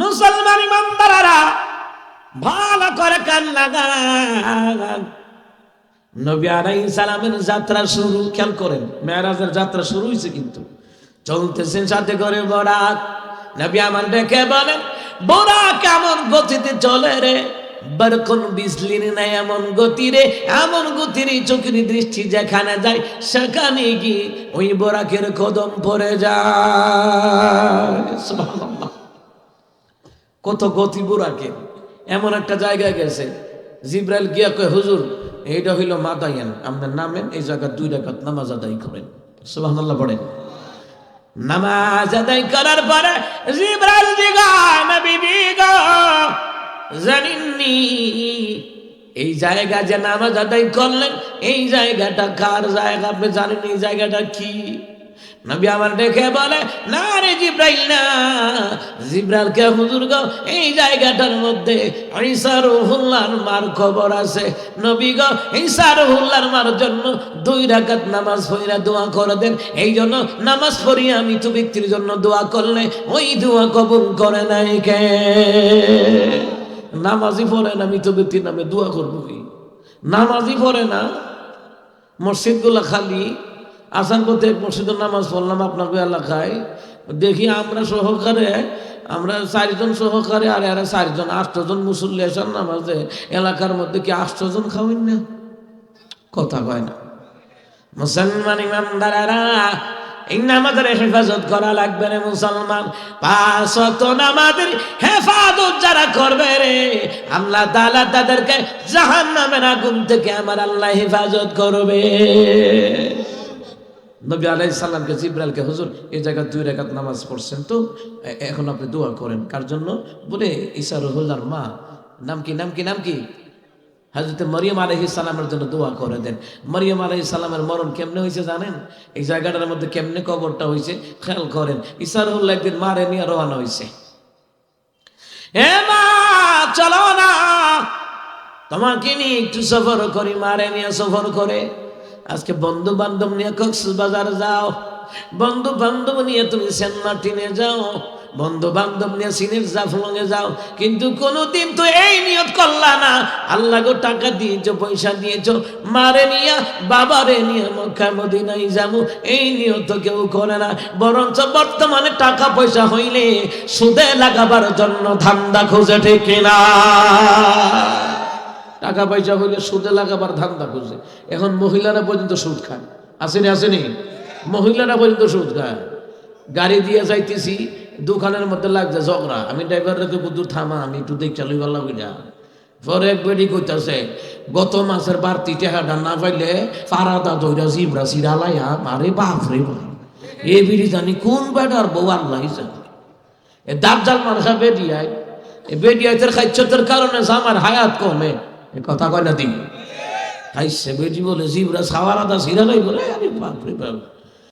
মুসলমান ইমানদারেরা ভালো করে কান লাগান। নবী আলাইহিস সালামের যাত্রা শুরু, খেয়াল করেন মেরাজের যাত্রা শুরু হয়েছে কিন্তু। চলতেছেন সাথে করে বরাত। নবী আমার দেখে বলেন বরা কেমন গতিতে চলে রে? বরকন বিজলির নাই এমন গতি রে, এমন গতির চোখের দৃষ্টি যেখানে যায়, সেখানে গিয়ে ওই বরাকের কদম পড়ে যায়। কত গতি বুড়াকে। এমন একটা জায়গায় গেছে। জিব্রাইল গিয়া কয়, হুজুর, এইটা হইল মাদায়ান আপনার নামেন এই জায়গা দুই রাকাত নামাজ আদায় করেন। সুবহানাল্লাহ পড়েন। নামাজ আদায় করার পরে জিব্রাইল দিগা নবী দিগা জানিননি, এই জায়গা যে নামাজ আদায় করলেন, এই জায়গাটা কার জায়গা? আপনি জানেন এই জায়গাটা কি? নবী আমার দেখে বলে, না রে জিব্রাইল, না। জিব্রাইল কে হুজুর গো, এই জায়গাটার মধ্যে ঈসা রুহুল্লাহর মার খবর আছে। নবী গো, ঈসা রুহুল্লাহর মার জন্য দুই রাকাত নামাজ পড়িয়া দোয়া করে দেন। এই জন্য নামাজ পড়িয়া আমি তো ব্যক্তির জন্য দোয়া করলে ওই দোয়া কবুল করে নাই কে? নামাজি পড়ে না মৃত ব্যক্তির নামে দোয়া করব কি নামাজি পড়ে না। মসজিদগুলো খালি আসার পথে মসজিদের নামাজ পড়লাম, আপনাকে এলাকায় দেখি আমরা সহকারে, আমরা চারজন সহকারে আর এরা চারজন, আটজন মুসল্লি আসার নামাজে এলাকার মধ্যে কি আটজন খাওয়েন না? কথা কয় না। মুসলমান ইমানদারেরা এই নামাজের হেফাজত করা লাগবে রে মুসলমান। পাঁচ ওয়াক্ত নামাজের হেফাজত যারা করবে রে, আল্লাহ তাআলা তাদেরকে জাহান্নামের আগুন থেকে আমার আল্লাহ হেফাজত করবে। নবী আলাই সাল্লামকে জিব্রাইলকে হুজুর, এই জায়গায় দুই রেখাত নামাজ পড়ছেন। তো এখন আপনি দোয়া করেন। কার জন্য? বলে ঈসা রহুল্লার মা, নাম কি নাম কি নাম কি? হাজরত মরিয়ম আলহি সালামের জন্য দোয়া করে দেন। মরিয়ম আলহি সালামের মরণ কেমনে হয়েছে জানেন? এই জায়গাটার মধ্যে কেমনে কবরটা হয়েছে খেয়াল করেন। ঈসা রহুল্লাহ একদিন মারে নিয়ে রওনা হয়েছে। মা, চলো না। তোমাকে নিয়ে একটু সফর করি, মারে নিয়ে সফর করে। আজকে বন্ধু বান্ধব নিয়ে কক্সবাজার যাও। বন্ধু বান্ধব নিয়ে তুমি সেন্ট মার্টিনে যাও। বন্ধু বান্ধব নিয়ে সিনের জাফলঙে যাও। কিন্তু কোনোদিন তো এই নিয়ত করলা না। আল্লাহ গো টাকা দিয়েছ, পয়সা দিয়েছ। মারে নিয়া, বাবারে নিয়ে মক্কা মদিনাই যাব। এই নিয়ত কেউ করে না। বরঞ্চ বর্তমানে টাকা পয়সা হইলে সুদে লাগাবার জন্য ধান্দা খুঁজে ঠিক কিনা। টাকা পয়সা হইলে সুদে লাগাবার ধান্দা খুঁজে। এখন মহিলারা পর্যন্ত সুদ খায়। আসেনি আসেনি? মহিলারা পর্যন্ত সুদ খায়। গাড়ি দিয়ে যাইতেছি, দোকানের মধ্যে লাগছে ঝগড়া। আমি ড্রাইভারকে বুদ্ধ থামা, আমি একটু দেখ চালু পারলাম না। পরে বেডি কইতাছে, গত মাসের বাড়তি টেহাটা না পাইলে ফারাদা দইরা জিবরা সিরালাইয়া, মারে বাপ রে বাপ। এ বিড়ি জানি কোন বেটার বউ আল্লাহ এ দাজ্জাল মানুষা বেডিয়ায় এ বেডিয়াইতের খাইচ্ছতের কারণে যে আমার হায়াত কমে। কথা কয় না দিন? খাইছে বেটি বলে জিবরা সাওয়ারাদা সিরালাই বলে আরে বাপ রে বাপ।